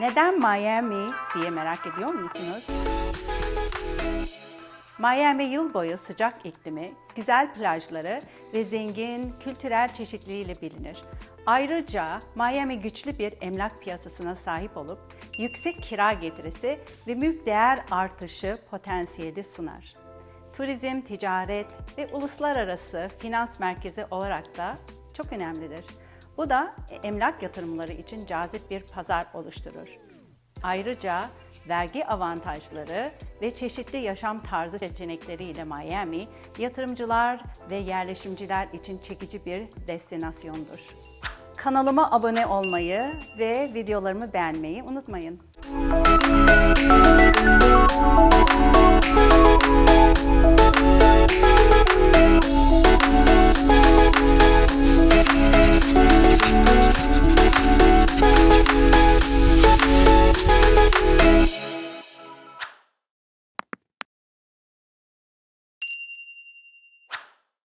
Neden Miami diye merak ediyor musunuz? Miami yıl boyu sıcak iklimi, güzel plajları ve zengin kültürel çeşitliliğiyle bilinir. Ayrıca Miami güçlü bir emlak piyasasına sahip olup yüksek kira getirisi ve mülk değer artışı potansiyeli sunar. Turizm, ticaret ve uluslararası finans merkezi olarak da çok önemlidir. Bu da emlak yatırımları için cazip bir pazar oluşturur. Ayrıca vergi avantajları ve çeşitli yaşam tarzı seçenekleriyle Miami, yatırımcılar ve yerleşimciler için çekici bir destinasyondur. Kanalıma abone olmayı ve videolarımı beğenmeyi unutmayın.